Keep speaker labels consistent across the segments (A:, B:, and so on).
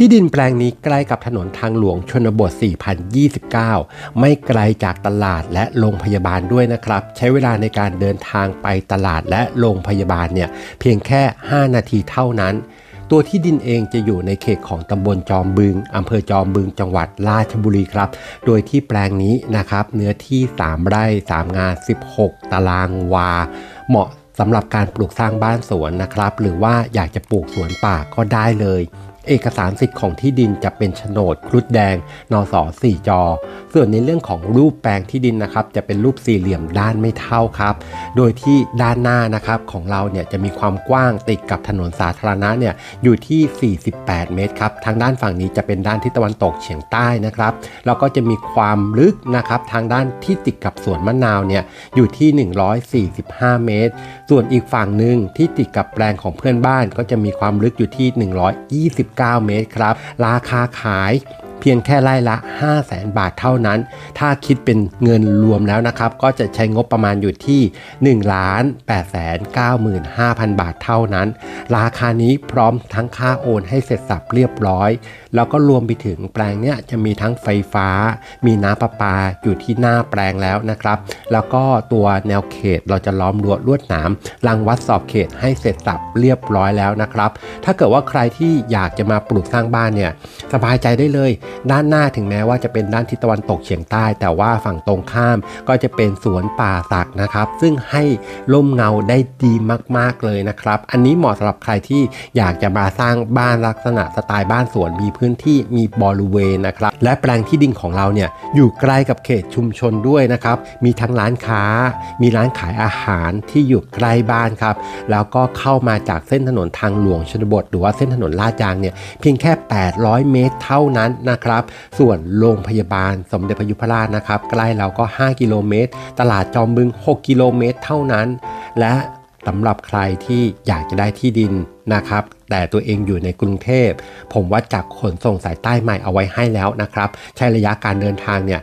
A: ที่ดินแปลงนี้ใกล้กับถนนทางหลวงชนบท 4029 ไม่ไกลจากตลาดและโรงพยาบาลด้วยนะครับ ใช้เวลาในการเดินทางไปตลาดและโรงพยาบาลเนี่ยเพียงแค่ 5 นาทีเท่านั้น ตัวที่ดินเองจะอยู่ในเขตของตำบลจอมบึงอำเภอจอมบึงจังหวัดราชบุรีครับ โดยที่แปลงนี้นะครับ เนื้อที่ 3 ไร่ 3 งาน 16 ตารางวา เหมาะสำหรับการปลูกสร้างบ้านสวนนะครับ หรือว่าอยากจะปลูกสวนป่าก็ได้เลย เอกสารสิทธิ์ของที่ดินจะเป็นโฉนดครุฑแดงนส4จอ ส่วนในเรื่องของรูปแปลงที่ดินนะครับ จะเป็นรูปสี่เหลี่ยมด้านไม่เท่าครับ โดยที่ด้านหน้านะครับของเราเนี่ยจะมีความกว้างติดกับถนนสาธารณะเนี่ยอยู่ที่ 48 เมตรครับ ทางด้านฝั่งนี้จะเป็นด้านทิศตะวันตกเฉียงใต้นะครับ แล้วก็จะมีความลึกนะครับทางด้านที่ติดกับสวนมะนาวเนี่ยอยู่ที่ 145 เมตร ส่วนอีกฝั่งหนึ่งที่ติดกับแปลงของเพื่อนบ้านก็จะมีความลึกอยู่ที่9 เมตรครับ ราคาขาย เพียงแค่ไร่ละ 5 0 0แสนบาทเท่านั้น ถ้าคิดเป็นเงินรวมแล้วนะครับ ก็จะใช้งบประมาณอยู่ที่ 1 ล้าน8แสน95,000 บาทเท่านั้น ราคานี้พร้อมทั้งค่าโอนให้เสร็จสับเรียบร้อย แล้วก็รวมไปถึงแปลงเนี้ยจะมีทั้งไฟฟ้า มีน้ำประปาอยู่ที่หน้าแปลงแล้วนะครับ แล้วก็ตัวแนวเขตเราจะล้อมรั้วลวดหนามรังวัดสอบเขตให้เสร็จสับเรียบร้อยแล้วนะครับ ถ้าเกิดว่าใครที่อยากจะมาปลูกสร้างบ้านเนี่ยสบายใจได้เลยด้านหน้าถึงแม้ว่าจะเป็นด้านทิศตะวันตกเฉียงใต้ แต่ว่าฝั่งตรงข้ามก็จะเป็นสวนป่าสักนะครับ ซึ่งให้ร่มเงาได้ดีมากๆเลยนะครับ อันนี้เหมาะสำหรับใครที่อยากจะมาสร้างบ้านลักษณะสไตล์บ้านสวนมีพื้นที่มีบริเวณนะครับ และแปลงที่ดินของเราเนี่ยอยู่ใกล้กับเขตชุมชนด้วยนะครับ มีทั้งร้านค้า มีร้านขายอาหารที่อยู่ใกล้บ้านครับ แล้วก็เข้ามาจากเส้นถนนทางหลวงชนบท หรือว่าเส้นถนนลาดยางเนี่ยเพียงแค่ 800 เมตรเท่านั้นนะครับ ส่วนโรงพยาบาลสมเด็จพยุพราชนะครับใกล้เราก็ 5 กิโลเมตร ตลาดจอมบึง 6 กิโลเมตรเท่านั้น และสำหรับใครที่อยากจะได้ที่ดินนะครับ แต่ตัวเองอยู่ในกรุงเทพ ผมวัดจากขนส่งสายใต้ใหม่เอาไว้ให้แล้วนะครับ ใช้ระยะการเดินทางเนี่ย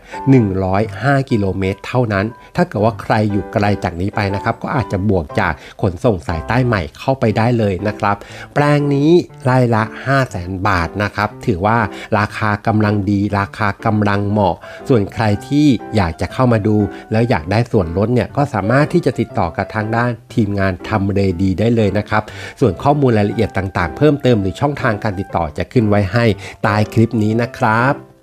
A: 105 กิโลเมตรเท่านั้น ถ้าเกิดว่าใครอยู่ไกลจากนี้ไปนะครับ ก็อาจจะบวกจากขนส่งสายใต้ใหม่เข้าไปได้เลยนะครับ แปลงนี้ไร่ละ 5 0 0แสนบาทนะครับ ถือว่าราคากำลังดี ราคากำลังเหมาะ ส่วนใครที่อยากจะเข้ามาดู แล้วอยากได้ส่วนลดเนี่ยก็สามารถที่จะติดต่อกับทางด้านทีมงานทำเรดีได้เลยนะครับ ส่วนข้อมูลรายละเอียดต่างต่างๆ เพิ่มเติมหรือช่องทางการติดต่อจะขึ้นไว้ให้ใต้คลิปนี้นะครับ